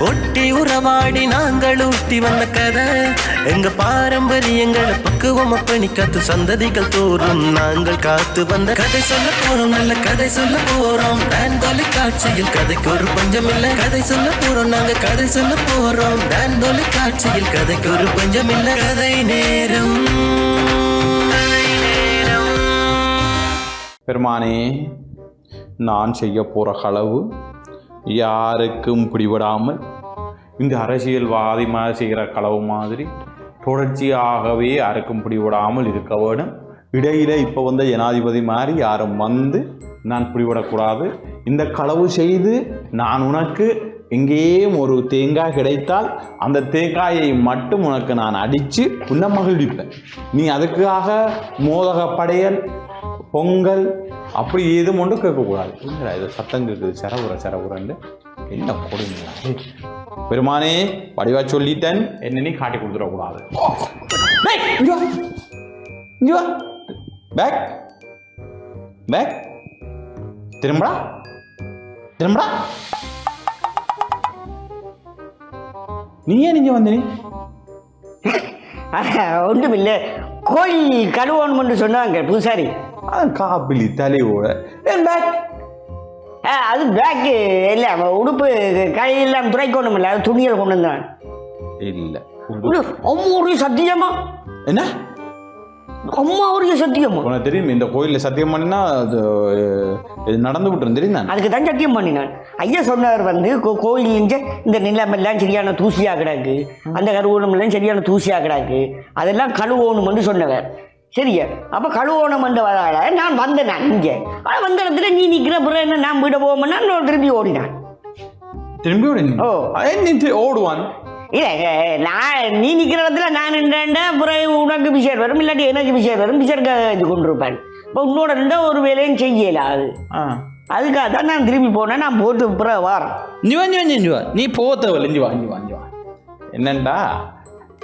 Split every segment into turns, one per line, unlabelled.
ஒட்டி உறவாடி நாங்கள் ஊட்டி வந்த கதை. எங்க பாரம்பரியங்களை பக்குவம் பண்ணி காத்து சந்ததிகள் தோறும் நாங்கள் காத்து வந்த கதை சொல்ல போறோம் நல்ல கதை சொல்ல போறோம். டான் தொலைக்காட்சியில் கதைக்கு ஒரு பஞ்சம் இல்ல. கதை சொல்ல போறோம் நாங்க கதை சொல்ல போறோம். டான் தொலைக்காட்சியில் கதைக்கு ஒரு பஞ்சம் இல்ல. கதை நேரம்.
பெருமானே நான் செய்ய போற களவு யாருக்கும் பிடிபடாமல் இந்த அரசியல்வாதி மாதிரி செய்கிற களவு மாதிரி தொடர்ச்சியாகவே யாருக்கும் பிடிபடாமல் இருக்க வேண்டும். இடையில் இப்போ வந்த ஜனாதிபதி மாதிரி யாரும் வந்து நான் பிடிபடக்கூடாது. இந்த களவு செய்து நான் உனக்கு எங்கேயும் ஒரு தேங்காய் கிடைத்தால் அந்த தேங்காயை மட்டும் உனக்கு நான் அடித்து உன்னை மகிழ்விப்பேன். நீ அதுக்காக மோதக படையல் பொங்கல் அப்படி ஏதும் ஒன்றும் கேட்கக்கூடாது. இல்லைடா இது சத்தம் கேட்குது. செரவுற செரவுறன்னு என்ன கொடுங்களா பெருமானே வடிவா சொல்லிட்டேன். என்ன நீ காட்டி கொடுத்துடக்கூடாது. டேய், இங்க வா. இங்க வா. பேக் பேக் திரும்படா. திரும்படா. நீ ஏன் நீங்க வந்த நீ
ஒன்றுமில்லை. கோயில் கழுவணும்னு சொன்னாங்க பூசாரி
காப்பிலி தலையோட பேக்
ஆ, அது பேக்கு இல்லை அவன் உடுப்பு கையெல்லாம் துடைக்கணும் இல்லை அது துணியில் கொண்டு வந்தான்.
இல்லை.
அம்மா ஒரு சத்தியமா?
என்ன?
அம்மா ஒரு சத்தியமா?
உனக்கு தெரியும் இந்த கோயிலில் சத்தியம் பண்ணினா அது நடந்து விட்டுரும் தெரியும் நான்
அதுக்கு தான் சத்தியம் பண்ணினான். ஐயா சொன்னவர் வந்து கோயில் இந்த நிலமெல்லாம் சரியான தூசியா கிடக்கு அந்த கருவோணமெல்லாம் சரியான தூசியா கிடக்கு அதெல்லாம் கழுவோணும்னு சொன்னவர். சரியா? அப்ப கழுவோணம் வரால நான் வந்தேன் நான் இங்க ஆனா வந்த இடத்துல நீ நிக்கிற பிறகு என்ன நான் விட போவோம்னா நான் திரும்பி ஓடினான்.
திரும்பி நீ.
ஓ.
நீ ஓடுவான்?
இல்ல நான் நீ நிக்கிற இடத்துல நான் நின்றேன்டா பிறகு உனக்கு பிஷேர் வரும் இல்லாட்டி எனக்கு பிஷேர் வரும் பிஷேருக்கு இது கொண்டு இருப்பேன் இப்போ உன்னோட இருந்தா ஒரு வேலையும் செய்யல அது.
ஆ.
அதுக்காக தான் நான் திரும்பி போனேன் நான் போட்டு பிறகு வாரேன்.
நீ வா நீ போக தேவையில்ல நீ வா நீ வா. என்னண்டா?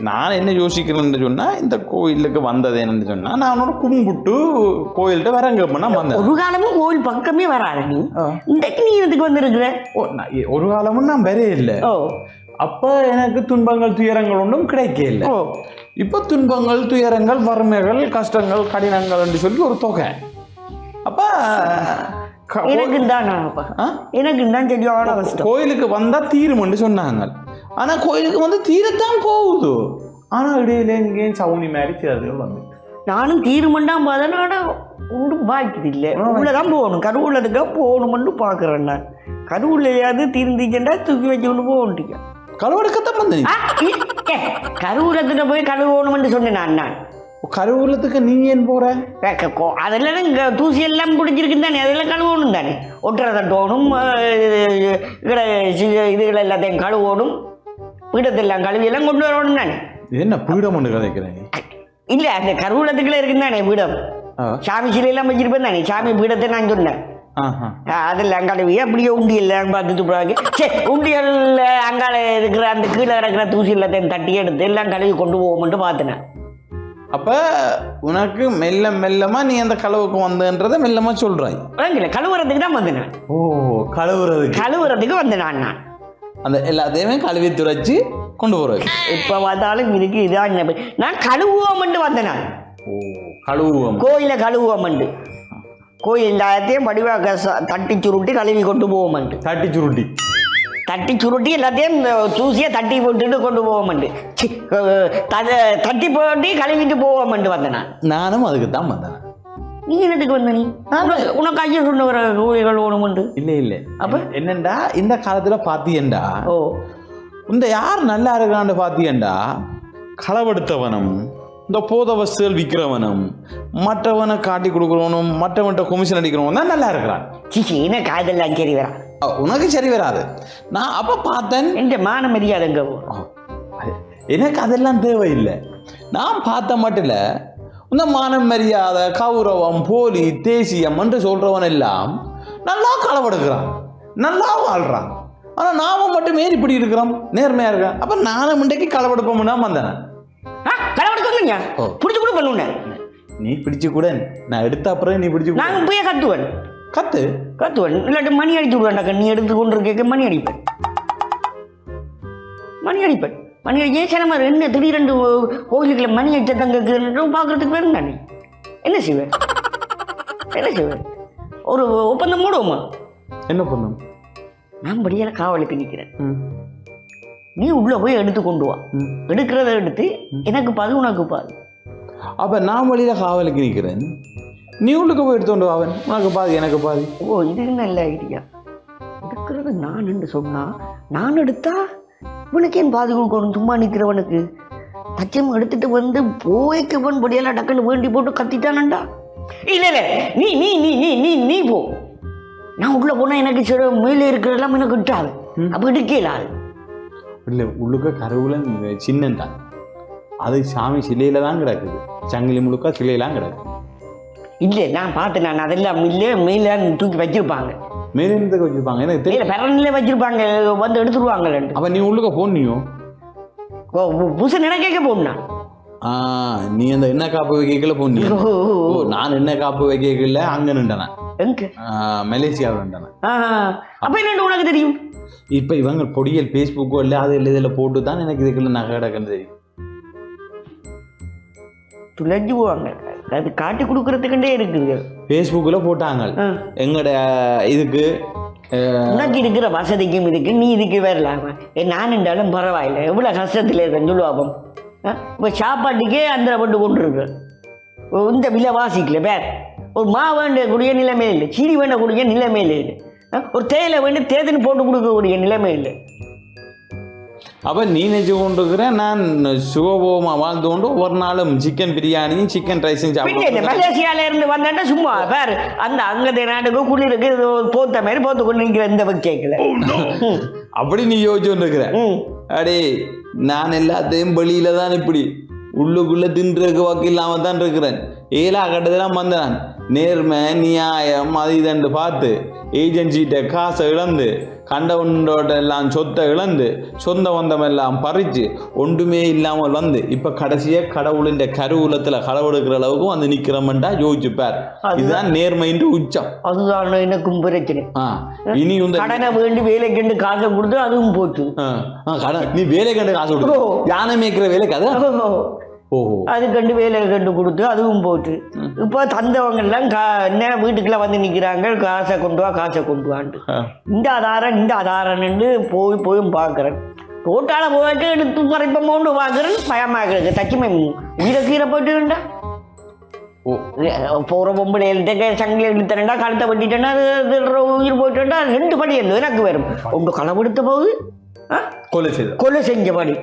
நான் என்ன யோசிக்கிறேன்னு சொன்னா இந்த கோயிலுக்கு வந்தது என்னன்னு சொன்னா நான் உன்னோட கும்பிட்டு கோயில்கிட்ட வரங்க பண்ணா வந்தேன்.
ஒரு காலமும் கோவில் பக்கமே வராத நீ. இன்றைக்கு நீ இதுக்கு வந்திருக்கிற?
ஓ நான் ஒரு காலமும் நான் வரே இல்லை
ஓ.
அப்ப எனக்கு துன்பங்கள் துயரங்கள் ஒன்றும் கிடைக்க இல்லை.
ஓ.
இப்போ துன்பங்கள் துயரங்கள் வறுமைகள் கஷ்டங்கள் கடினங்கள் என்று சொல்லி ஒரு தொகை. அப்ப
எனக்கு தான்? எனக்கு தான் சரியான
கோயிலுக்கு வந்தா தீரும்னு சொன்னாங்க. ஆனா கோயிலுக்கு வந்து தீரத்தான் போகுது. ஆனா இடையில எங்கேயும் சவுனி மாதிரி சிலர்கள் வந்து.
நானும் தீருமண்டாம் பார்த்தனாட ஒன்றும் பாய்க்குது இல்லை. உள்ளதான் போகணும். கருவுள்ளதுக்காக போகணும்னு பார்க்குறேன் நான். கருவுள்ளையாவது தீர்ந்திக்கண்டா தூக்கி வச்சு கொண்டு போகண்டிக்க
கருவடக்கத்தான் வந்த நீ
கருவூலத்துல போய் கழுவணும்னு சொன்னேன் நான் நான்.
கருவூலத்துக்கு நீ ஏன் போற?
வேக்க கோ- அதெல்லாம் இங்கே தூசி எல்லாம் பிடிச்சிருக்கு தானே. அதெல்லாம் கழுவணும் தானே. ஒட்டுற தட்டோணும் இதில் இதுகள் எல்லாத்தையும் கழுவணும். வீடத்தெல்லாம் கழுவி எல்லாம் கொண்டு வரணும்
இது என்ன பீடம் ஒன்று கதைக்கிறேன்?
இல்லை அந்த கருவூலத்துக்குள்ள இருக்கு தானே
ஆ.
சாமி சிலையெல்லாம் வச்சிருப்பேன் தானே சாமி பீடத்தை நான் சொன்னேன். அதெல்லாம் கழுவி அப்படியே உண்டியல் பார்த்துட்டு போறாங்க சரி உண்டியல் அங்கால இருக்கிற அந்த கீழே கிடக்கிற தூசி எல்லாத்தையும் தட்டி எடுத்து எல்லாம் கழுவி கொண்டு போவோம்ட்டு பார்த்தேன்
அப்ப உனக்கு மெல்ல மெல்லமா நீ அந்த களவுக்கு வந்தன்றதை மெல்லமா சொல்றாய்.
விளங்கல கழுவுறதுக்கு தான் வந்தேன் நான்.
ஓ கழுவுறதுக்கு.
கழுவுறதுக்கு வந்தேன் நான் நான்.
அந்த எல்லாத்தையுமே கழுவி துரைச்சு கொண்டு போறது.
இப்போ பார்த்தாலும் இதுக்கு இதான். நான் கழுவுவோம்ட்டு வந்தேன்? நான்
ஓ கழுவுவோம்.
கோயிலை கழுவுவோம்ட்டு கோயில் எல்லாத்தையும் வடிவாக தட்டி சுருட்டி கழுவி கொண்டு போவோம்ட்டு
தட்டி சுருட்டி.
தட்டி சுருட்டி எல்லாத்தையும் தூசியை தட்டி போட்டுட்டு கொண்டு த- தட்டி போட்டு கழுவிட்டு போவோம்ட்டு வந்தேன்? நான்
நானும் அதுக்கு தான் வந்தேன்.
நீ என்னத்துக்கு வந்த நீ? உனக்கு- ஐயா சொன்ன வர கோயில் கழுவணும்ட்டு
இல்ல இல்ல.
அப்ப?
என்னண்டா? இந்த காலத்துல பாத்தியண்டா?
ஓ.
இந்த யார் நல்லா இருக்கான்னு பாத்தியண்டா? களவெடுத்தவனும் இந்த போத வஸ்துகள் விற்கிறவனும் மற்றவனை காட்டி கொடுக்குறவனும் மற்றவன்கிட்ட கொமிஷன் அடிக்கிறவன் தான் நல்லா இருக்கிறான்.
சிச்சி என்ன காதெல்லாம் சரி வரா?
உனக்கு சரி வராது. நான் அப்போ பார்த்தேன்.
எந்த மான மரியாதை எங்க போ
ஓ, அது- எனக்கு அதெல்லாம் தேவையில்லை. நான் பார்த்த மட்டும் இல்லை இந்த மானம் மரியாதை கௌரவம் போலி தேசியம் என்று சொல்றவன் எல்லாம் நல்லா களவெடுக்கிறான். நல்லா வாழ்றான். ஆனால் நாம மட்டும் ஏன் இப்படி இருக்கிறோம்? நேர்மையா இருக்கேன் அப்ப நானும் இன்றைக்கு களவெடுப்போம்னா வந்தேன். ஓ.
பிடிச்சு கூட பண்ணுவேன்
நீ பிடிச்சு கூட நான் எடுத்த அப்புறம் நீ பிடிச்சு.
நான் போய் கத்துவேன்.
கத்து.
கத்துவேன். இல்லாட்டி மணி அடிச்சு விடுவேன்டாக்க நீ எடுத்து கொண்டு இருக்க மணி அடிப்பேன். மணி அடிப்பேன். மணி சில என்ன திடீரெண்டு கோயிலுக்குள்ள மணி அடிச்ச தங்க பார்க்கறதுக்கு வேணும் நீ. என்ன செய்வேன் என்ன செய்வேன் ஒரு ஒப்பந்தம் போடுவோமா?
என்ன பண்ணும்
நான் படியால காவலுக்கு நிற்கிறேன் நீ உள்ள போய் எடுத்து கொண்டு வா. எடுக்கிறத எடுத்து எனக்கு பாது உனக்கு பாது
அப்ப நான் வழியில காவலுக்கு நிற்கிறேன் நீ உள்ளுக்கு போய் எடுத்து கொண்டு வா அவன். உனக்கு பாதி எனக்கு பாதி
ஓ இது நல்ல ஐடியா? எடுக்கிறது நான் என்று சொன்னா நான் எடுத்தா இவனுக்கு ஏன் பாதி கொடுக்கணும் சும்மா நிற்கிறவனுக்கு தச்சம் எடுத்துட்டு வந்து போய்க்கு போன் படியெல்லாம் டக்குன்னு வேண்டி போட்டு கத்திட்டானண்டா. இல்ல இல்ல நீ நீ நீ நீ நீ நீ போ. நான் உள்ள போனா எனக்கு சில மேலே இருக்கிறதெல்லாம் எனக்கு விட்டாது அப்ப எடுக்கலாது
இல்லை உள்ளுக்க கருவுல சின்னந்தான் அது சாமி சிலையில தான் கிடக்குது. சங்கிலி முழுக்க சிலையெல்லாம் கிடக்கு
இல்ல நான் பார்த்தேன் நான் அதெல்லாம் இல்ல மேல தூக்கி வச்சிருப்பாங்க.
மேலே இருந்து வச்சிருப்பாங்க. எனக்கு தெரியும்.
இல்ல பெரன்ல வச்சிருப்பாங்க. வந்து எடுத்துருவாங்க
அப்ப நீ உள்ளுக்க போனியோ
புதுசு நினைக்க போனா
ஆ நீ அந்த எண்ணெய் காப்பு வைக்கல போனியோ ஓ நான் எண்ணெய் காப்பு வைக்கல அங்க நின்றன. மலேசியாவில் நின்றன.
அப்ப என்னன்னு உனக்கு தெரியும்?
இப்ப இவங்க பொடியல் ஃபேஸ்புக்கோ இல்லை அது இல்லை இதில் போட்டு தான் எனக்கு இதுக்குள்ள நகை கிடக்குன்னு தெரியும்.
துளைஞ்சு போவாங்க. அது காட்டி கொடுக்கறதுக்குண்டே இருக்குது.
ஃபேஸ்புக்கில் போட்டாங்க.
ஆ.
எங்கட இதுக்கு
உனக்கு இருக்கிற வசதிக்கும் இதுக்கு நீ இதுக்கு வரலாமா நான் என்றாலும் பரவாயில்ல. எவ்வளோ கஷ்டத்தில் இருக்கேன் சொல்லுவாப்பம் இப்போ சாப்பாட்டுக்கே அந்த பட்டு கொண்டு இருக்கு இந்த விலை வாசிக்கல பேர் ஒரு மா வேண்டக்கூடிய நிலைமை இல்லை சீனி வேண்டக்கூடிய நிலைமை இல்லை. ஒரு தேயிலை வேண்டி தேதின்னு போட்டு கொடுக்கக்கூடிய நிலைமை இல்லை.
அப்ப நீ நினைச்சு கொண்டிருக்கிற நான் சுகபோகமா வாழ்ந்து கொண்டு ஒரு நாளும் சிக்கன் பிரியாணியும் சிக்கன் ரைஸும் சாப்பிடுவேன்
மலேசியால இருந்து வந்தேன்னா சும்மா பேர். அந்த அங்கத்தை நாட்டுக்கு குளிருக்கு போத்த மாதிரி போத்து கொண்டு நிற்கிற இந்த கேட்கல
அப்படி நீ யோசிச்சு கொண்டிருக்கிற அடே நான் எல்லாத்தையும் வெளியில தான் இப்படி உள்ளுக்குள்ள தின்றதுக்கு வாக்கு இல்லாம தான் இருக்கிறேன். ஏலா கட்டதெல்லாம் வந்தான். நேர்மை நியாயம் அது இதன்று பார்த்து ஏஜென்சிகிட்ட காசை இழந்து கண்டவனோட எல்லாம் சொத்தை இழந்து சொந்த பந்தம் எல்லாம் பறிச்சு ஒன்றுமே இல்லாமல் வந்து இப்ப கடைசியா கடவுளின் கருவூலத்துல களவெடுக்கிற அளவுக்கு வந்து நிக்கிறோம்டா யோசிச்சுப்பார். இதுதான் நேர்மைன்ற உச்சம்.
அதுதான் எனக்கும் பிரச்சனை.
இனி இந்த
கடனை வேண்டி வேலைக்கு காசை கொடுத்து அதுவும் போச்சு.
கடன். நீ வேலை கண்டு காசு கொடு.
ஓ.
யானை மேய்க்கிற வேலைக்கு அது
அது கண்டு வேலை கண்டு கொடுத்து அதுவும் போச்சு. இப்போ தந்தவங்க எல்லாம் கா என்ன வீட்டுக்குள்ள வந்து நிற்கிறாங்க காசை கொண்டு வா காசை கொண்டு வான்ட்டு. இந்த ஆதாரம் இந்த ஆதாரம்னு போய் போய் பார்க்குறேன் டோட்டால போய்ட்டு எடுத்து பறிப்போமோன்னு பார்க்குறேன் பயமாக்குறது தச்சுமே உயிரை கீரை போயிட்டுண்டா
ஓ.
போகிற பொம்பளைகள்கிட்ட சங்கிலி எடுத்தேன்டா கழுத்தை வெட்டிட்டேன்னா அது உயிர் போயிட்டேன்டா ரெண்டு படி இல்லை எனக்கு வரும். ஒன்று களவெடுத்த போது
கொலை செய்த?
கொலை செஞ்ச படி.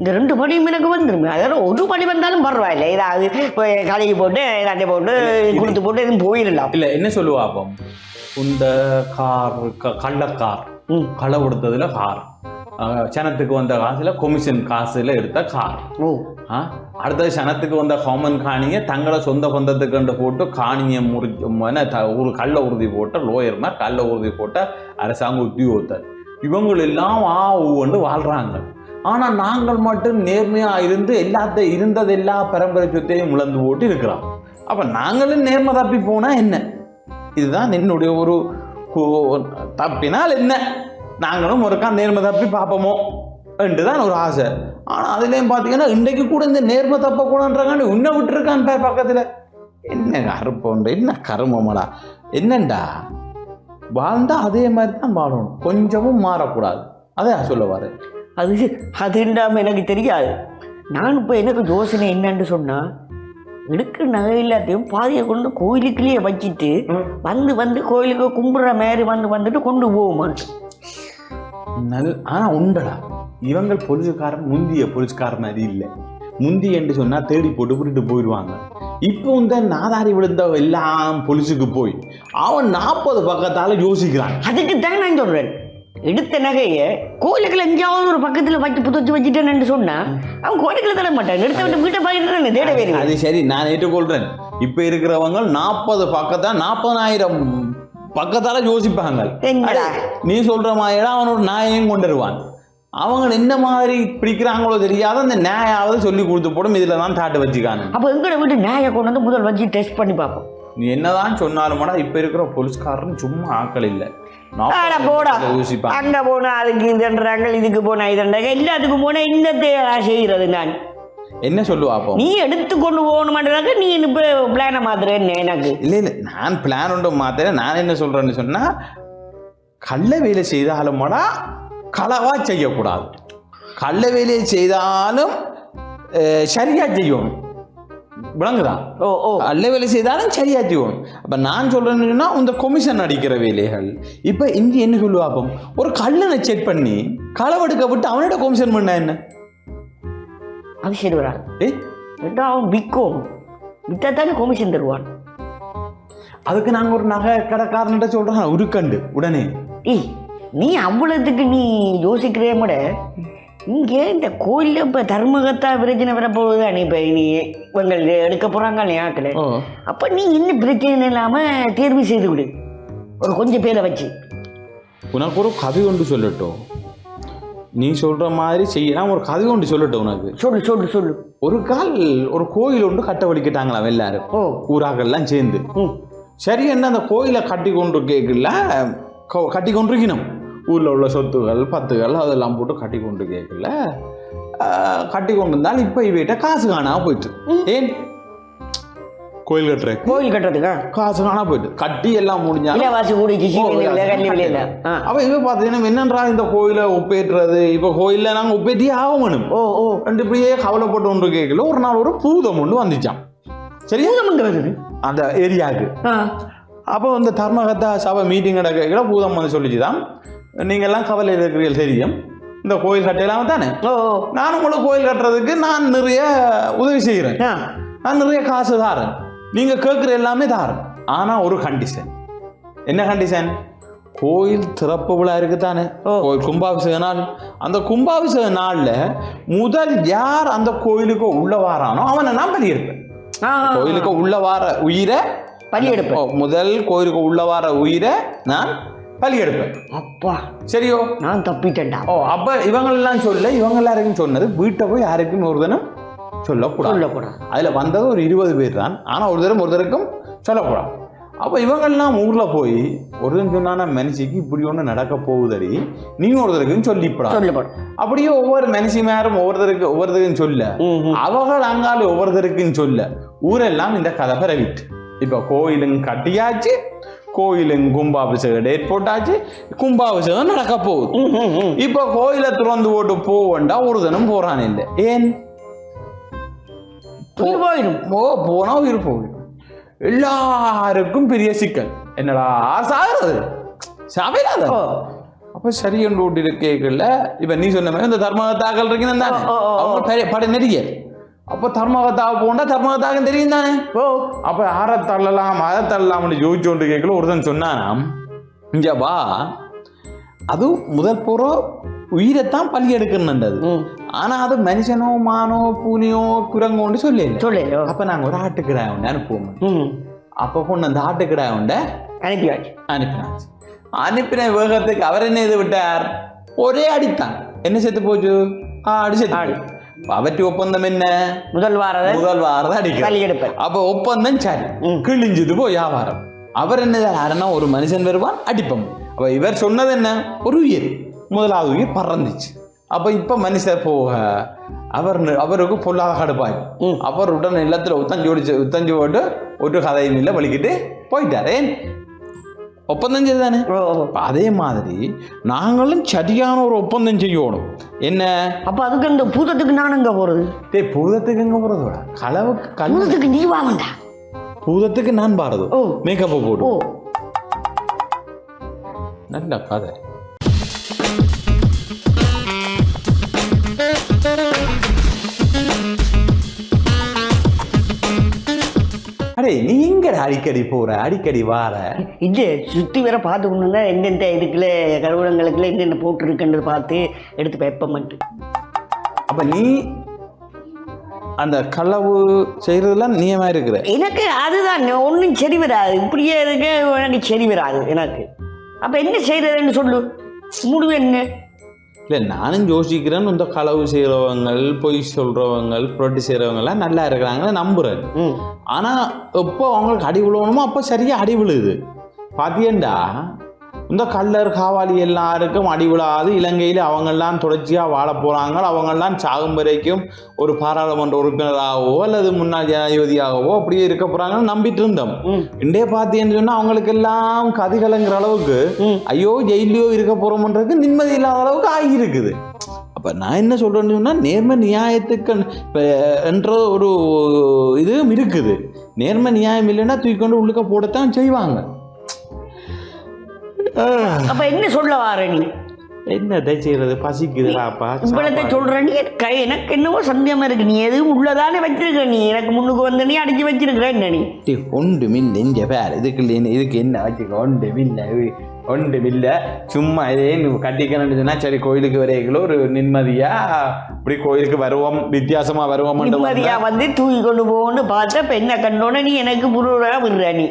இந்த ரெண்டு படியும் எனக்கு வந்துருமே. அதாவது ஒரு படி வந்தாலும் பரவாயில்ல. ஏதாவது கழுகி போட்டு ஏதாண்டி போட்டு கொடுத்து போட்டு எதுவும் போயிடலாம்.
இல்ல என்ன சொல்லுவா அப்போ? இந்த கார் க- கள்ளக்கார் களை கொடுத்ததுல கார். சனத்துக்கு வந்த காசுல கொமிஷன் காசுல எடுத்த கார்? அடுத்தது சனத்துக்கு வந்த காமன் காணியை தங்கள சொந்த பந்தத்துக்கு போட்டு காணியை முறி என்ன த- ஒரு கள்ள உறுதி போட்ட லோயர்னா கள்ள உறுதி போட்ட அரசாங்க உத்தியோகத்தர். இவங்க எல்லாம் ஆ ஊண்டு வாழ்றாங்க. ஆனால் நாங்கள் மட்டும் நேர்மையாக இருந்து எல்லாத்த இருந்தது எல்லா பரம்பரை சொத்தையும் உழந்து போட்டு இருக்கிறோம். அப்போ நாங்களும் நேர்மை தப்பி போனால் என்ன? இதுதான் என்னுடைய ஒரு தப்பினால் என்ன? நாங்களும் ஒருக்கா நேர்மை தப்பி பார்ப்போமோ? என்று தான் ஒரு ஆசை. ஆனால் அதுலேயும் பார்த்தீங்கன்னா இன்றைக்கு கூட இந்த நேர்மை தப்பக்கூடன்றாங்க உன்னை விட்டுருக்கான் பேர் பக்கத்தில். என்ன கருப்போன்ற என்ன கருமமடா? என்னண்டா? வாழ்ந்தால் அதே மாதிரி தான் வாழணும். கொஞ்சமும் மாறக்கூடாது. அதே சொல்லுவார்
அது அதுண்டாம எனக்கு தெரியாது. நான் இப்போ எனக்கு யோசனை என்னன்னு சொன்னா எடுக்கிற நகை எல்லாத்தையும் பாதியை கொண்டு கோயிலுக்குள்ளேயே வச்சுட்டு வந்து வந்து கோயிலுக்கு கும்பிடுற மாதிரி வந்து வந்துட்டு கொண்டு போவோமான்னு
நல் ஆனால் உண்டடா. இவங்க போலீஸ்காரன் முந்திய போலீஸ்காரன் மாதிரி இல்லை. முந்தி என்று சொன்னா தேடி போட்டு விட்டுட்டு போயிடுவாங்க. இப்போ இந்த நாதாரி விழுந்த எல்லாம் பொலிசுக்கு போய் அவன் நாற்பது பக்கத்தால யோசிக்கிறான்.
அதுக்கு தான் நான் சொல்றேன். எடுத்த நகையை கோயிலுக்குள்ள எங்கேயாவது ஒரு பக்கத்துல வச்சு புதைச்சு வச்சுட்டேன்னு சொன்னா அவன் கோயிலுக்குள்ள தர மாட்டான். எடுத்த விட்டு வீட்டை பார்த்துட்டு தேட வேறு
அது சரி நான் ஏற்றுக்கொள்றேன் இப்போ இருக்கிறவங்க நாற்பது பக்கத்தா நாற்பதாயிரம் பக்கத்தால யோசிப்பாங்க. நீ சொல்ற மாதிரி அவன் ஒரு நாயையும் கொண்டு வருவான் அவங்க என்ன மாதிரி பிடிக்கிறாங்களோ தெரியாத அந்த நியாயாவது சொல்லி கொடுத்து போடும் இதுல தான் தாட்டு வச்சுக்காங்க
அப்போ எங்கட வீட்டு நாயை கொண்டு வந்து முதல் வச்சு டெஸ்ட் பண்ணி பார்ப்போம்.
நீ என்னதான் சொன்னாலும் இப்ப இருக்கிற போலீஸ்காரன் சும்மா ஆக்கள் இல்ல.
ஆடா போடா. அங்க போனா அதுக்கு இதுன்றாங்க இதுக்கு போனா இதுன்றாங்க எல்லாத்துக்கும் போனா இன்னத்தை செய்யறது நான்.
என்ன சொல்லுவா அப்போ?
நீ எடுத்து கொண்டு போகணுமான்றாங்க நீ இப்போ பிளானை மாத்துறேன்னு எனக்கு?
இல்ல இல்ல. நான் பிளான் ஒன்று மாத்தேன் நான் என்ன சொல்றேன்னு சொன்னா கள்ள வேலை செய்தாலும்டா களவா செய்யக்கூடாது. கள்ள வேலையை செய்தாலும் அஹ், சரியா செய்யணும். விளங்குதா?
ஓ ஓ.
கள்ள வேலை செய்தாலும் சரியா செய்யணும் அப்ப நான் சொல்றேன்னு சொன்னா இந்த கொமிஷன் அடிக்கிற வேலைகள். இப்ப இங்க என்ன சொல்லுவாப்போம் ஒரு கள்ளனை செக் பண்ணி களவெடுக்க விட்டு அவனோட கொமிஷன் பண்ண என்ன?
அது சரி வரா. கேட்டா அவன் விற்கும். விற்றா தானே கொமிஷன் தருவான்.
அதுக்கு நாங்க ஒரு நகை கடைக்காரன்கிட்ட சொல்றோம். உருக்கண்டு உடனே.
ஏய் நீ அவ்வளோத்துக்கு நீ யோசிக்கிறே கூட இங்கே இந்த கோயிலில் இப்போ தர்மகத்தா பிரச்சனை வரப்போகுது தானே இப்போ நீ இவங்கள் எடுக்க போகிறாங்க ஆக்கள் அப்போ நீ இன்னும் பிரச்சனை இல்லாமல் தேர்வு செய்து விடு. ஒரு கொஞ்சம் பேரை வச்சு.
உனக்கு ஒரு கதை ஒன்று சொல்லட்டும். நீ சொல்ற மாதிரி செய்யலாம் ஒரு கதை ஒன்று சொல்லட்டும் உனக்கு.
சொல்லு சொல்லு சொல்லு.
ஒரு கால் ஒரு கோயில் ஒன்று கட்ட வலிக்கிட்டாங்களாம் எல்லாரும்.
ஓ.
ஊராக்கள்லாம் சேர்ந்து. சரி என்ன அந்த கோயிலை கட்டி கொண்டு கேட்கல கட்டி கொண்டு இருக்கணும் ஊரில் உள்ள சொத்துகள் பத்துகள் அதெல்லாம் போட்டு கட்டி கொண்டு கேட்கல. கட்டி கொண்டு இருந்தால் இப்போ இவகிட்ட காசு காணாம போயிட்டு ஏன்? கோயில் கட்டுற
கோயில் கட்டுறதுக்கா?
காசு காணாம போயிட்டு கட்டி எல்லாம் முடிஞ்சாலும்
இலவாசி கூடிக்கு
அப்ப இவ பார்த்தீங்கன்னா என்னன்றா இந்த கோயிலை ஒப்பேற்றுறது இப்போ கோயிலில் நாங்கள் ஒப்பேற்றியே ஆகணும்.
ஓ ஓ.
ரெண்டு இப்படியே கவலைப்பட்டு ஒன்று கேட்கல. ஒரு நாள் ஒரு பூதம் ஒன்று வந்துச்சான்
வருது
அந்த ஏரியாவுக்கு. அப்போ இந்த தர்மகத்தா சபை மீட்டிங் நடக்கல பூதம் வந்து சொல்லிச்சுதான் நீங்க எல்லாம் கவலை இருக்கிறீர்கள் தெரியும் இந்த கோயில் கட்டையெல்லாம் தானே?
ஓ
நான் உங்களுக்கு கோயில் கட்டுறதுக்கு நான் நிறைய உதவி செய்கிறேன். நான் நிறைய காசு தாரேன். நீங்க கேட்குற எல்லாமே தாரேன். ஆனா ஒரு கண்டிஷன் என்ன கண்டிஷன் கோயில் திறப்பு விழா இருக்கு தானே
ஓ.
கோயில் கும்பாபிஷேக நாள். அந்த கும்பாபிஷேக நாள்ல முதல் யார் அந்த கோயிலுக்கு உள்ள வாரானோ அவனை நான் பலியெடுப்பேன். கோயிலுக்கு உள்ள வார உயிரை
பலியெடுப்பேன்.
முதல் கோயிலுக்கு உள்ள வார உயிரை நான் பலியெடுப்பேன்
அப்பா.
சரியோ?
நான் தப்பிட்டேன்டா.
ஓ அப்ப இவங்க எல்லாம் சொல்ல இவங்க எல்லாருக்கும் சொன்னது வீட்டை போய் யாருக்கும் ஒரு தினம் சொல்லக்கூடாது.
சொல்லக்கூடாது.
அதுல வந்தது ஒரு இருபது பேர் தான். ஆனா ஒரு தரம் ஒரு தருக்கும் சொல்லக்கூடாது. அப்ப இவங்கெல்லாம் ஊர்ல போய் ஒருத்தன் சொன்னானா மனுஷிக்கு இப்படி ஒண்ணு நடக்க போகுதடி நீங்க ஒருத்தருக்கும் சொல்லிப்படா.
சொல்லப்படும்
அப்படியே ஒவ்வொரு மனுஷி மேரும் ஒவ்வொருத்தருக்கு ஒவ்வொருத்தருக்கும் சொல்ல. அவர்கள் அங்கால ஒவ்வொருத்தருக்கும் சொல்ல. ஊரெல்லாம் இந்த கதை பரவிட்டு இப்போ கோயிலுங்க கட்டியாச்சு கோயிலுங்க கும்பாபிஷேகம் டேட் போட்டாச்சு கும்பாபிஷேகம் நடக்க போகுது. இப்போ கோயிலை திறந்து போட்டு போவண்டா ஒரு தினம் போறான் இல்லை. ஏன்?
போயிடும்
போ போனா உயிர் போகும் எல்லாருக்கும் பெரிய சிக்கல். என்னடா சாகிறது? சமையலாத அப்ப சரி என்று இருக்கேக்கல இப்ப நீ சொன்ன மாதிரி இந்த
ஓ, ஓ, ஓ.
அவங்க பட நெறிய அப்ப தர்மகத்தாக போண்டா தர்மகத்தாகம் தெரியும் தானே
ஓ.
அப்ப யாரை தள்ளலாம் அதை தள்ளலாம்னு யோசிச்சோண்டு கேட்கல ஒருத்தன் சொன்னானாம் இங்க வா. அது முதல் போற உயிரைத்தான் பள்ளி எடுக்கணுன்றது ஆனா அது மனுஷனோ மானோ பூனியோ குரங்கோன்னு
சொல்லு
அப்ப நாங்க ஒரு ஆட்டுக்கிடாய் ஒன்று அனுப்புவோம். அப்ப கொண்டு அந்த ஆட்டுக்கிடாய் ஒன்றை
அனுப்பியாச்சு.
அனுப்பினாச்சு. அனுப்பின வேகத்துக்கு அவர் என்ன இது விட்டார்? ஒரே அடித்தான். என்ன செத்து போச்சு? ஆ, அடி செத்து
ஆடி.
போச்சு. அவற்றை ஒப்பந்தம் என்ன?
முதல் வாரத
முதல் வாரம் அடிக்கிறார்.
பலியெடுப்பேன்
அப்ப ஒப்பந்தம் சரி.
ம்.
கிழிஞ்சது போ வியாபாரம். அவர் என்ன யாருன்னா ஒரு மனுஷன் வருவான் அடிப்பம். அப்ப இவர் சொன்னது என்ன? ஒரு உயிர். முதலாவது உயிர் பறந்துச்சு. அப்ப இப்ப மனுஷர் போக அவர் அவருக்கு பொல்லாத கடுப்பாய். அவர் உடனே இல்லத்துல உத்தஞ்சு உத்தஞ்சு போட்டு ஒரு கதையும் இல்லை வலிக்கிட்டு போயிட்டார். ஏன்? ஒப்பந்தம் செய்தானே அதே மாதிரி நாங்களும் சரியான ஒரு ஒப்பந்தம் செய்யணும். என்ன?
அப்ப அதுக்கு இந்த பூதத்துக்கு நான் எங்க போறது?
டேய் பூதத்துக்கு எங்க போறதோட களவுக்கு
பூதத்துக்கு நீ வாங்கண்டா
பூதத்துக்கு நான் பாரது
ஓ.
மேக்கப்பை
ஓ.
போடு நல்ல கதை அடே நீ எங்க அடிக்கடி போற? அடிக்கடி வார?
இது சுற்றி வர பார்த்து கொண்டு தான் எந்தெந்த இதுக்குள்ள கருவூலங்களுக்குள்ள என்னென்ன போட்டுருக்குன்றது பார்த்து எடுத்து வைப்ப மட்டும்
அப்ப நீ அந்த களவு செய்யறதுலாம் நியமா இருக்கிற?
எனக்கு அதுதான். ஒன்றும் சரி வராது இப்படியே இருக்க எனக்கு சரி வராது எனக்கு. அப்போ என்ன செய்யறதுன்னு சொல்லு. முடிவு என்ன?
இல்லை நானும் யோசிக்கிறேன். இந்த களவு செய்கிறவங்க பொய் சொல்கிறவங்க புரட்டி செய்கிறவங்கலாம் நல்லா இருக்கிறாங்கன்னு நம்புகிறேன் ஆனால் எப்போ அவங்களுக்கு அடி விழுவணுமோ அப்போ சரியாக அடி விழுது. பாத்தியண்டா? இந்த கல்லர் காவாலி எல்லாருக்கும் அடி விழாது இலங்கையில் அவங்கெல்லாம் தொடர்ச்சியாக வாழ போகிறாங்க அவங்கெல்லாம் சாகும் வரைக்கும் ஒரு பாராளுமன்ற உறுப்பினராகவோ அல்லது முன்னாள் ஜனாதிபதியாகவோ அப்படியே இருக்க போகிறாங்கன்னு நம்பிட்டு இருந்தோம். இண்டே பார்த்தீங்கன்னு சொன்னால் அவங்களுக்கு எல்லாம் கதிகலங்கிற அளவுக்கு ஐயோ ஜெயிலையோ இருக்க போகிறோம்ன்றதுக்கு நிம்மதி இல்லாத அளவுக்கு ஆகியிருக்குது. அப்போ நான் என்ன சொல்கிறேன்னு சொன்னால் நேர்ம நியாயத்துக்கு என்ற ஒரு இதுவும் இருக்குது. நேர்ம நியாயம் இல்லைன்னா தூக்கி கொண்டு உள்ளுக்க போடத்தான் செய்வாங்க.
அப்போ என்ன சொல்ல வார நீ?
என்னத்தை செய்யறது பசிக்குதுடாப்பா
இவ்வளத்தை சொல்ற நீ. கை எனக்கு என்னவோ சந்தேகமா இருக்கு. நீ எதுவும் உள்ளதானே வச்சிருக்க நீ? எனக்கு முன்னுக்கு வந்து நீ அடிச்சு வச்சிருக்கிற என்ன நீ?
ஒன்று மில்ல இங்கே பேர் இதுக்கு இதுக்கு என்ன வச்சுக்க ஒன்று மில்ல ஒன்று மில்ல சும்மா இதே கட்டிக்கணும்னு சொன்னால் சரி கோயிலுக்கு வரைகளோ ஒரு நிம்மதியா இப்படி கோயிலுக்கு வருவோம் வித்தியாசமா வருவோம்
நிம்மதியா வந்து தூக்கி கொண்டு போகணும்னு பார்த்தா என்ன கண்டோன்னு நீ எனக்கு புருடா விடுற நீ.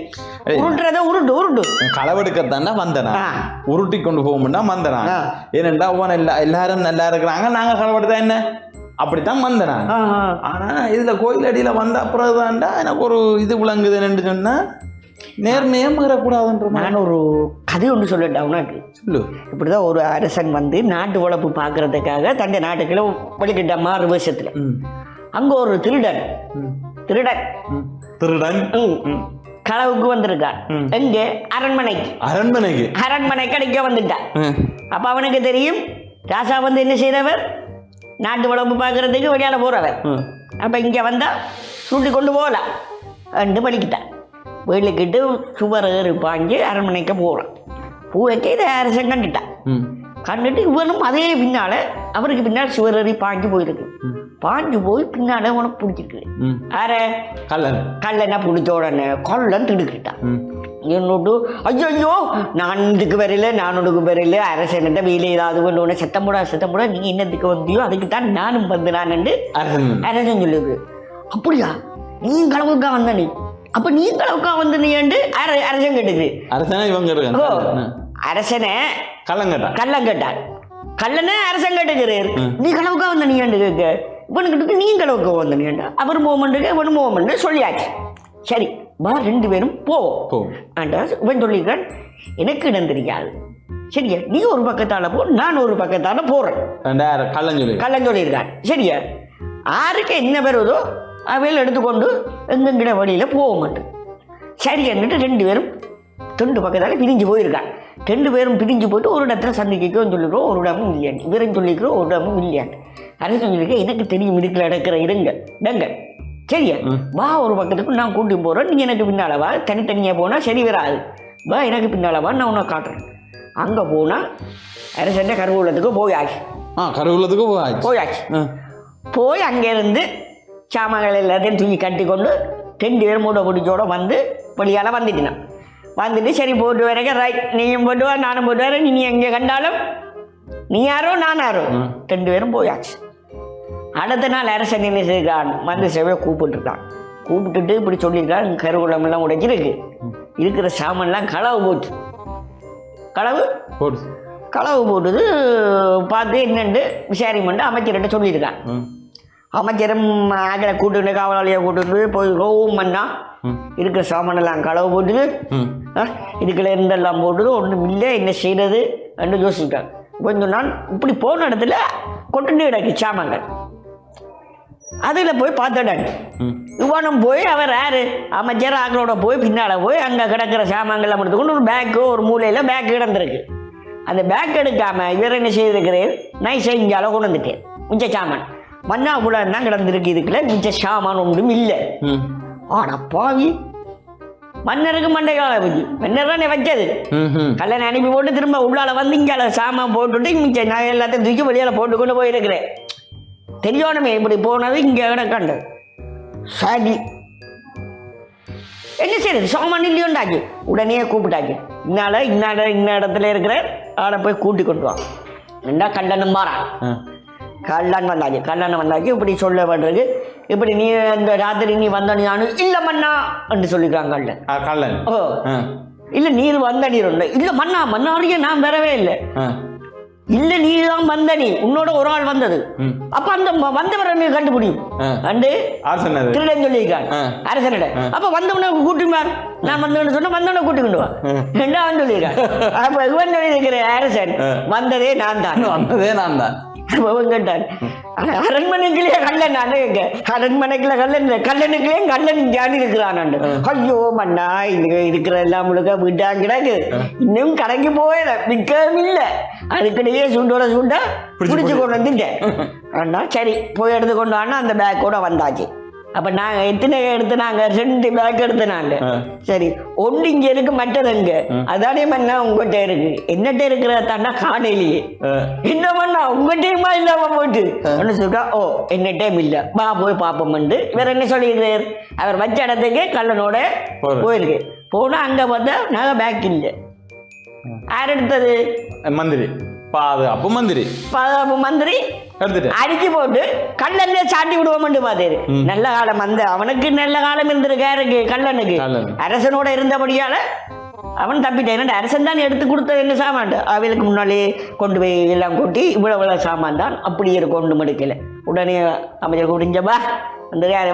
உருட்டுறத உருட்டு உருட்டு
களவெடுக்கத்தானே வந்தனா. உருட்டி கொண்டு போகும்னா வந்தனா. ஏனெண்டா அவன் எல்லா எல்லாரும் நல்லா இருக்கிறாங்க நாங்க களவெடுத்தா என்ன அப்படித்தான் வந்தனா. ஆனா இதுல கோயில் அடியில வந்த அப்புறம் தான்டா எனக்கு ஒரு இது விளங்குதுன்னு சொன்னா நேர்மையே மீறக்கூடாதுன்ற.
நான் ஒரு கதை ஒன்று சொல்லட்டா உனக்கு
சொல்லு
இப்படிதான் ஒரு அரசன் வந்து நாட்டு வளர்ப்பு பார்க்கறதுக்காக தந்தை நாட்டுக்குள்ள வெளிக்கிட்ட மாறு வருஷத்துல. அங்க ஒரு திருடன். திருடன்.
திருடன்.
களவுக்கு வந்திருக்கான். எங்க அரண்மனைக்கு
அரண்மனைக்கு
அரண்மனைக்கு அடிக்க வந்துட்டான். அப்ப அவனுக்கு தெரியும் ராசா வந்து என்ன செய்றவர் நாட்டு வளர்ப்பு பார்க்கறதுக்கு வெளியால போறவர். அப்ப இங்க வந்தா சுருட்டி கொண்டு போகலாம் ரெண்டு பலிக்கிட்டான் வீட்டுக்கிட்டு சுவர் ஏறி பாஞ்சு அரண்மனைக்கு போகிறான் பூவைக்கு இதை அரசன் கண்டுட்டான். கண்டுட்டு இவனும் அதே பின்னால அவருக்கு பின்னால் சுவர் ஏறி பாஞ்சு போயிருக்கு. பாஞ்சு போய் பின்னால உனக்கு பிடிச்சிருக்கு. ஆற
கள்ளன்
கல்லனை பிடிச்ச உடனே கொல்லன் திடுக்கிட்டான்
ம்.
என்னோடு ஐயோ ஐயோ நான் இதுக்கு வரல நான் உனக்கு வரல அரசன்கிட்ட வீல ஏதாவது கொண்டு உடனே சத்தம் போட சத்தம் போட நீ என்னத்துக்கு வந்தியோ அதுக்கு தான் நானும் வந்து நான்
அரசன்
அரசன் சொல்லுது அப்படியா நீ களவுக்கா வந்த நீ அப்ப நீ களவுக்கா வந்து நீ அர அரசன் கேட்டுது
அரசனா இவங்க இருக்காங்க
அரசனை கள்ளம் கேட்டான் கள்ளனை அரசன் கேட்டுக்கிறார். நீ களவுக்கா வந்த நீ கேட்க இவனுக்கிட்ட நீ களவுக்கா வந்த நீ அவர் மூமெண்ட்டுக்கு இவன் மூமெண்ட் சொல்லியாச்சு. சரி வா ரெண்டு பேரும் போவோம்.
போ.
ஆண்டா இவன் சொல்லிக்கிறான் எனக்கு இடம் தெரியாது. சரியா? நீ ஒரு பக்கத்தால போ நான் ஒரு பக்கத்தால போறேன்.
ரெண்டாயிர கள்ளன் சொல்லி
கள்ளன் சொல்லியிருக்கான். சரியா? யாருக்கு என்ன வருதோ அவையில் எடுத்துக்கொண்டு எங்கெங்கிட வழியில போக மாட்டேன் சரி என்னட்டு ரெண்டு பேரும் ரெண்டு பக்கத்தால பிரிஞ்சு போயிருக்கான் ரெண்டு பேரும் பிரிஞ்சு போயிட்டு ஒரு இடத்துல சந்திக்கிறோம் சொல்லிக்கிறோம் ஒரு இடமும் இல்லையாண்டு இவரும் சொல்லிக்கிறோம் ஒரு இடமும் இல்லையாண்டு அரசு சொல்லியிருக்க எனக்கு தெரியும் இதுக்குள்ள நடக்கிற இடங்க இடங்கள் சரியா வா ஒரு பக்கத்துக்கு நான் கூட்டி போகிறேன் நீ எனக்கு பின்னால வா தனித்தனியாக போனால் சரி வராது வா எனக்கு பின்னால வா நான் உன்னை காட்டுறேன் அங்கே போனால் அரசண்ட கருவூலத்துக்கு போயாச்சு
ஆ கருவூலத்துக்கு போயாச்சு
போயாச்சு
ஆ.
போய் அங்கேருந்து சாமான்கள் எல்லாத்தையும் தூக்கி கட்டி கொண்டு ரெண்டு பேரும் மூட்டை பிடிச்சோட வந்து வெளியால் வந்துட்டினான் வந்துட்டு சரி போட்டு வரங்க ரைட் நீயும் போட்டு வா நானும் போட்டு வரேன். நீ எங்கே கண்டாலும் நீ யாரோ நான் யாரோ. ரெண்டு பேரும் போயாச்சு. அடுத்த நாள் அரசன் என்ன செய்கிறான் வந்து செவ்வாய் கூப்பிட்டுருக்கான். கூப்பிட்டுட்டு இப்படி சொல்லியிருக்கான். கருவூலம் எல்லாம் உடைச்சிருக்கு. இருக்கிற சாமான்லாம் களவு போச்சு களவு?
போடு.
களவு போட்டுது. பார்த்து என்னண்டு விசாரி பண்ணி அமைச்சர்கிட்ட சொல்லியிருக்கான். அமைச்சரும் ஆக்களை கூட்டுட்டு காவலாளியை கூட்டுட்டு போய் ரோவும் பண்ணா. இருக்கிற சாமானெல்லாம் களவு போட்டுது. இதுக்குள்ள இருந்தெல்லாம் போட்டுது. ஒன்றும் இல்லை என்ன செய்யறது என்று யோசிச்சிட்டான் கொஞ்சம் நாள் இப்படி போன இடத்துல கொட்டுண்டு கிடக்கு சாமான்கள். அதில் போய் பார்த்துட்டாங்க. இவனும் போய் அவர் யாரு? அமைச்சர் ஆக்களோட போய் பின்னால போய் அங்கே கிடக்கிற சாமான்கள்லாம் எடுத்துக்கொண்டு ஒரு பேக்கு ஒரு மூலையில் பேக் கிடந்திருக்கு. அந்த பேக் எடுக்காம இவர் என்ன செய்திருக்கிறேன் நைஸை இங்கால கொண்டு வந்துட்டேன். மிச்ச சாமான். கூட தான் கிடந்திருக்கு இதுக்குள்ள? மிச்ச சாமான் ஒன்றும் இல்லை. ஆனா பாவி மன்னருக்கு மண்டை கால வச்சு மன்னர் தானே வச்சது. கல்லணை அனுப்பி போட்டு திரும்ப உள்ளால வந்து இங்கால சாமான் போட்டுட்டு மிச்ச நான் எல்லாத்தையும் தூக்கி வெளியால போட்டு கொண்டு போயிருக்கிறேன். தெரியணுமே இப்படி போனது இங்கே கிடக்கண்டு சரி. என்ன செய்யறது சாமான் இல்லையோண்டாச்சு? உடனே கூப்பிட்டாச்சு. இன்னால இன்னால இன்ன இடத்துல இருக்கிற ஆளை போய் கூட்டி கொண்டு வா. ரெண்டா கல்லணம் மாறான். கல்லான் வந்தாச்சு கல்லான் வந்தாச்சு இப்படி சொல்ல பண்றது இப்படி நீ இந்த ராத்திரி நீ வந்த நானும் இல்ல மண்ணா என்று சொல்லிக்கிறாங்க கல்லன்
கள்ளன்.
ஓ. இல்ல நீர் வந்த நீர் இல்ல மண்ணா மண்ணாடியே நான் வரவே இல்லை. இல்ல நீ தான் வந்த நீ. உன்னோட ஒரு ஆள் வந்தது. அப்ப அந்த வந்தவரை நீ கண்டுபிடியும்
சொன்னது?
திருடன் சொல்லியிருக்கான். அரசனிட அப்ப வந்தவனை கூட்டிமார் நான் வந்தவன சொன்னா வந்தவனை கூட்டி கொண்டு வா ரெண்டாவது சொல்லியிருக்கான் அப்ப இவன் சொல்லியிருக்கிற அரசன் வந்ததே நான் தான்.
வந்ததே நான் தான்.
அப்ப அவன் கேட்டான் "அட, அரண்மனைக்குள்ளே கள்ளன் நான் எங்க அரண்மனைக்குள்ள கள்ளன் இல்லை. கல்லனுக்குள்ளே கள்ளன் ஜாடி இருக்கிறான் ஐயோ மண்ணா இது இருக்கிற எல்லாம் முழுக்க விட்டா கிடக்கு. இன்னும் கடைக்கு போயில விற்கவும் இல்லை. அதுக்கிடையே சுண்டோட சுண்டா
பிடிச்சு
கொண்டு வந்துட்டேன். அண்ணா சரி போய் எடுத்து கொண்டு அந்த பேக்கோட வந்தாச்சு. அப்ப நாங்க எத்தனை எடுத்து நாங்க ரெண்டு பேக் எடுத்து நாங்க
ஆ.
சரி ஒன்று இங்க இருக்கு மற்றது எங்க அதானே மண்ணா உங்ககிட்ட இருக்கு. என்னட்ட இருக்கிற தாண்டா காணையிலேயே. என்ன பண்ணா உங்க டைமா இல்லாம போயிட்டு? ஒன்னு சொல்றா ஓ என்ன டைம் இல்ல. வா போய் பாப்போம் வேற என்ன சொல்லிடுறாரு அவர் வச்ச இடத்துக்கு
போறாரு.
போயிருக்கு. போனா அங்க பார்த்தா நகை பேக் இல்ல. யார் எடுத்தது?
மந்திரி. பாதுகாப்பு மந்திரி.
பாதுகாப்பு மந்திரி அடிச்சு போட்டு கல்லன்ல சாட்டி விடுவோம்னு பாத்தாரு. நல்ல காலம் அந்த அவனுக்கு நல்ல காலம் இருந்திருக்கு யாருக்கு கல்லனுக்கு. அரசனோட இருந்தபடியால அவன் தப்பிட்டான். அரசன் தான் எடுத்து கொடுத்தது என்ன சாமான்? அவளுக்கு முன்னாலே கொண்டு போய் எல்லாம் கொட்டி இவ்வளவு இவ்வளவு சாமான் தான் அப்படியே கொண்டு மடுக்கல உடனே அமைச்சர் குடிஞ்சபா அந்த யாரு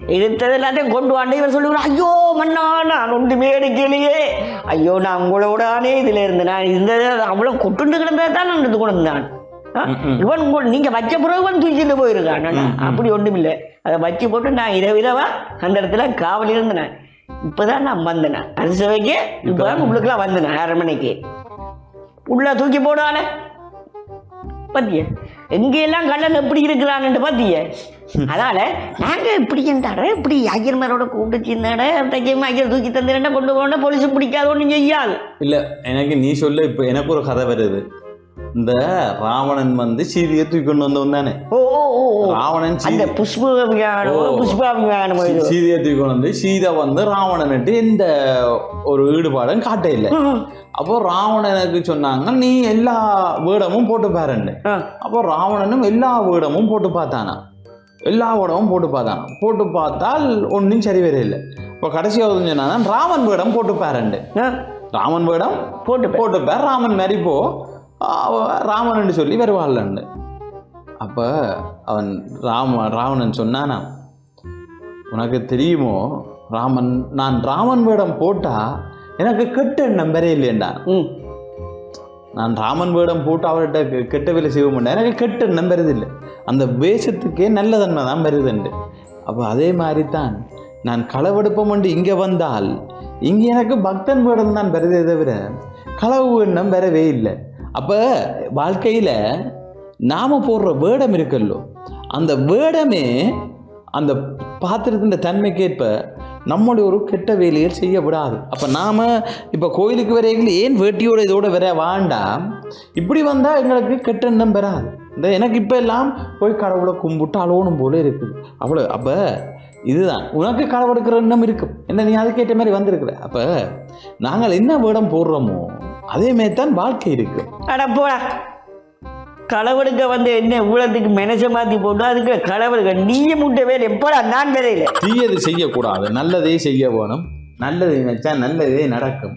எடுத்தது எல்லாத்தையும் கொண்டு வாண்டு. இவர் சொல்லுவார் ஐயோ மன்னா நான் ஒன்றுமே எடுக்கலையே ஐயோ நான் உங்களோடானே இதுல இருந்தேன். நான் இருந்தது அவ்வளவு கொட்டுண்டு கிடந்ததை தான் நான் எடுத்து கொண்டு ஆ? இவன் உங்கள் நீங்க வச்ச பிறகு வந்து தூக்கிட்டு போயிருக்கான். அப்படி ஒன்றும் இல்லை அதை வச்சு போட்டு நான் இரவு இரவா அந்த இடத்துல காவல் இருந்தேன். இப்பதான் நான் வந்தேன். அரசு வைக்க இப்பதான். உங்களுக்குலாம் வந்தேன் அரண்மனைக்கு. உள்ள தூக்கி போடால பாத்திய? எங்கெல்லாம் கண்ணன் எப்படி இருக்கிறான்னு பார்த்தீங்க அதனால நாங்க இப்படி இருந்தாட இப்படி ஐயர்மாரோட கூப்பிட்டு சின்னட தைக்கியமா ஐயர் தூக்கி தந்துடா கொண்டு போன போலீஸ் பிடிக்காது ஒன்றும் செய்யாது.
இல்ல எனக்கு நீ சொல்ல இப்ப எனக்கு ஒரு கதை வருது. இந்த ராவணன் வந்து சீதையை தூக்கி கொண்டு வந்தவன் தானே
ஓ ஓ.
ராவணன்
அந்த புஷ்ப. புஷ்ப.
சீதையை தூக்கி கொண்டு வந்து சீதை வந்து ராவணன்ட்டு எந்த ஒரு ஈடுபாடும் காட்ட இல்லை. அப்போ ராவணனுக்கு சொன்னாங்க நீ எல்லா வேடமும் போட்டு பாருன்னு. அப்போ ராவணனும் எல்லா வேடமும் போட்டு பார்த்தானா எல்லா வேடமும் போட்டு பார்த்தானா போட்டு பார்த்தால் ஒன்றும் சரி வர இல்லை இப்போ கடைசியாவது சொன்னா ராமன் வேடம் போட்டு பாருண்டு. ராமன் வேடம்
போட்டு.
போட்டு பேர் ராமன் மாதிரி போ ராமன் சொல்லி வருவாள்லண்டு அப்போ அவன் ராம ராவணன் சொன்னானா உனக்கு தெரியுமோ ராமன் நான் ராமன் வேடம் போட்டா எனக்கு கெட்ட எண்ணம் வரைய இல்லையண்டா.
ம்.
நான் ராமன் வேடம் போட்டு அவர்கிட்ட கெட்ட வேலை செய்ய மாட்டேன் எனக்கு கெட்ட எண்ணம் வருதில்லை அந்த வேஷத்துக்கே நல்ல தன்மை தான் வருதுண்டு அப்போ அதே மாதிரி தான் நான் களவெடுப்பம் என்று இங்கே வந்தால் இங்கே எனக்கு பக்தன் வேடம் தான் வருதே தவிர களவு எண்ணம் வரவே இல்லை. அப்போ வாழ்க்கையில் நாம் போடுற வேடம் இருக்குல்லோ அந்த வேடமே அந்த பாத்திரத்தின் தன்மைக்கேற்ப நம்முடைய ஒரு கெட்ட வேலையை செய்ய விடாது. அப்போ நாம் இப்போ கோயிலுக்கு வரையில் ஏன் வேட்டியோட இதோட வர வேண்டாம் இப்படி வந்தால் எங்களுக்கு கெட்ட எண்ணம் வராது. இந்த எனக்கு இப்போ எல்லாம் போய் கடவுளை கும்பிட்டு அலோனும் போல இருக்குது. அவ்வளோ அப்போ இதுதான். உனக்கு களவெடுக்கிற எண்ணம் இருக்கும் என்ன நீ அதுக்கேற்ற மாதிரி வந்திருக்கிற. அப்போ நாங்கள் என்ன வேடம் போடுறோமோ அதே மாதிரி தான் வாழ்க்கை இருக்கு.
அட போடா. களவெடுக்க வந்து என்ன ஊழத்துக்கு மெனச மாத்தி போட்டு அதுக்கு களவெடுக்க நீய முட்டை வேலை எப்படா நான் வேலையில.
தீயது செய்யக்கூடாது நல்லதே செய்ய வேணும். நல்லது நினைச்சா நல்லதே நடக்கும்.